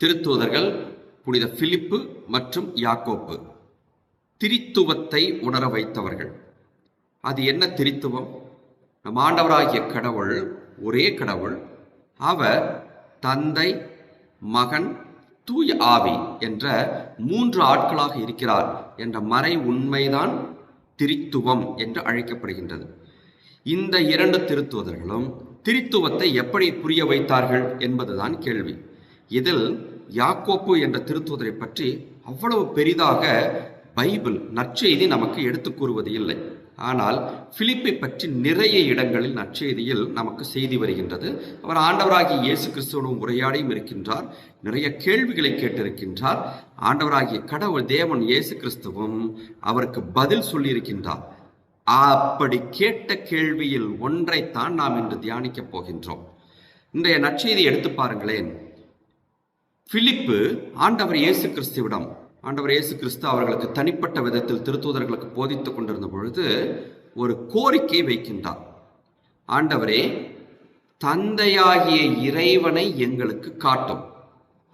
திருத்தூதர்கள் புனித பிலிப்பு மற்றும் யாக்கோப்பு. திரித்துவத்தை உணர வைத்தவர்கள். அது என்ன திரித்துவம்? நம் ஆண்டவராகிய கடவுள் ஒரே கடவுள். அவர் தந்தை மகன் தூய ஆவி என்ற மூன்று ஆட்களாக இருக்கிறார் என்ற மறை உண்மைதான் திரித்துவம் என்று அழைக்கப்படுகின்றது. இந்த இரண்டு திருத்துவதர்களும் திரித்துவத்தை எப்படி புரிய வைத்தார்கள் என்பதுதான் கேள்வி. இதில் யாக்கோப்பு என்ற திருத்துவதரை பற்றி அவ்வளவு பெரிதாக பைபிள் நற்செய்தி நமக்கு எடுத்து கூறுவது இல்லை. ஆனால் பிலிப்பை பற்றி நிறைய இடங்களில் நற்செய்தியில் நமக்கு செய்தி வருகின்றது. அவர் ஆண்டவராகிய இயேசு கிறிஸ்துவனும் உரையாடியும் இருக்கின்றார். நிறைய கேள்விகளை கேட்டிருக்கின்றார். ஆண்டவராகிய கடவுள் தேவன் இயேசு கிறிஸ்துவும் அவருக்கு பதில் சொல்லியிருக்கின்றார். அப்படி கேட்ட கேள்வியில் ஒன்றைத்தான் நாம் இன்று தியானிக்கப் போகின்றோம். இன்றைய நற்செய்தி எடுத்து பாருங்களேன். பிலிப்பு ஆண்டவர் இயேசு கிறிஸ்துவிடம் ஆண்டவர் இயேசு கிறிஸ்து அவர்களுக்கு தனிப்பட்ட விதத்தில் திருத்தூதர்களுக்கு போதித்துக் கொண்டிருந்த பொழுது ஒரு கோரிக்கை வைக்கின்றார். ஆண்டவரே தந்தையாகிய இறைவனை எங்களுக்கு காட்டும்.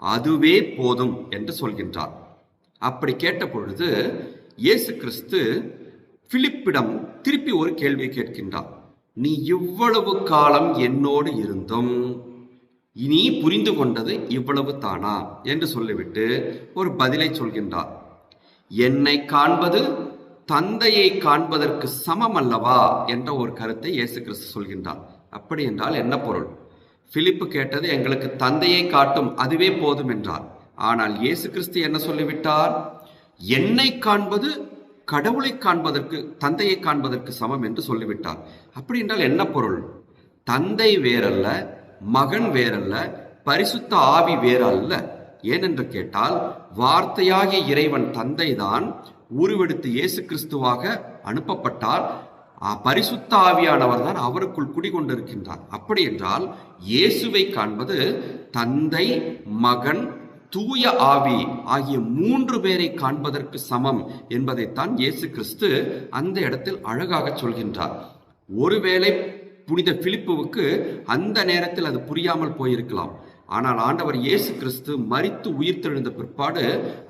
அதுவே போதும் என்று சொல்கின்றார். அப்படி கேட்ட பொழுது இயேசு கிறிஸ்து பிலிப்பிடம் திருப்பி ஒரு கேள்வி கேட்கின்றார். நீ இவ்வளவு காலம் என்னோடு இருந்தும் இனி புரிந்து கொண்டது இவ்வளவு தானா? என்று சொல்லிவிட்டு ஒரு பதிலை சொல்கின்றார். என்னை காண்பது தந்தையை காண்பதற்கு சமம் அல்லவா? என்ற ஒரு கருத்தை இயேசு கிறிஸ்து சொல்கின்றார். அப்படி என்றால் என்ன பொருள்? பிலிப்பு கேட்டது எங்களுக்கு தந்தையை காட்டும் அதுவே போதும் என்றார். ஆனால் இயேசு கிறிஸ்து என்ன சொல்லிவிட்டார்? என்னை காண்பது கடவுளை காண்பதற்கு தந்தையை காண்பதற்கு சமம் என்று சொல்லிவிட்டார். அப்படி என்றால் என்ன பொருள்? தந்தை வேறல்ல மகன் வேறல்ல பரிசுத்த ஆவி வேற அல்ல ஏனென்று கேட்டால் வார்த்தையாகிய இறைவன் தந்தைதான் உருவெடுத்து இயேசு கிறிஸ்துவாக அனுப்பப்பட்டால் பரிசுத்த ஆவியானவர் தான் அவருக்குள் குடிகொண்டிருக்கின்றார். அப்படி என்றால் இயேசுவை காண்பது தந்தை மகன் தூய ஆவி ஆகிய மூன்று பேரை காண்பதற்கு சமம் என்பதைத்தான் இயேசு கிறிஸ்து அந்த இடத்தில் அழகாக சொல்கின்றார். ஒருவேளை புனித பிலிப்புவுக்கு அந்த நேரத்தில் அது புரியாமல் போயிருக்கலாம். ஆனால் ஆண்டவர் இயேசு கிறிஸ்து மறித்து உயிர்த்தெழுந்த பிற்பாடு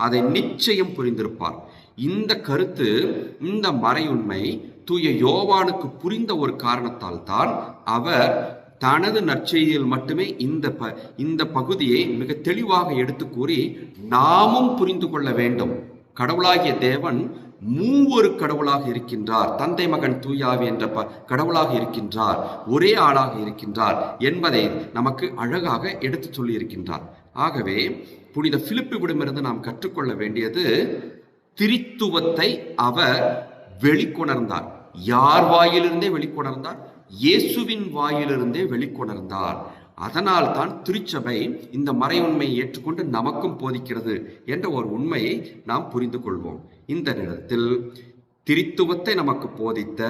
அதை நிச்சயம் புரிந்திருப்பார். இந்த கருத்து இந்த மறையுண்மை தூய யோவானுக்கு புரிந்த ஒரு காரணத்தால் தான் அவர் தனது நற்செய்தியில் மட்டுமே இந்த ப இந்த பகுதியை மிக தெளிவாக எடுத்து கூறி நாமும் புரிந்து கொள்ள வேண்டும். கடவுளாகிய தேவன் மூவொரு கடவுளாக இருக்கின்றார். தந்தை மகன் தூயாவி என்ற ப கடவுளாக இருக்கின்றார். ஒரே ஆளாக இருக்கின்றார் என்பதை நமக்கு அழகாக எடுத்து சொல்லியிருக்கின்றார். ஆகவே புனித பிலிப்பிடமிருந்து நாம் கற்றுக்கொள்ள வேண்டியது திரித்துவத்தை அவர் வெளிக்கொணர்ந்தார். யார் வாயிலிருந்தே வெளிக்கொணர்ந்தார்? இயேசுவின் வாயிலிருந்தே வெளிக்கொணர்ந்தார். அதனால் தான் திருச்சபை இந்த மறை உண்மையை ஏற்றுக்கொண்டு நமக்கும் போதிக்கிறது என்ற ஒரு உண்மையை நாம் புரிந்து கொள்வோம். இந்த நேரத்தில் திரித்துவத்தை நமக்கு போதித்த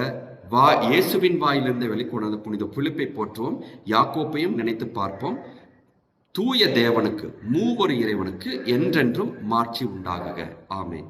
வா இயேசுவின் வாயிலிருந்து வெளிக்கொணர்ந்த புனித புளிப்பை போற்றுவோம். யாக்கோப்பையும் நினைத்து பார்ப்போம். தூய தேவனுக்கு மூவொரு இறைவனுக்கு என்றென்றும் மாட்சி உண்டாகுக. ஆமேன்.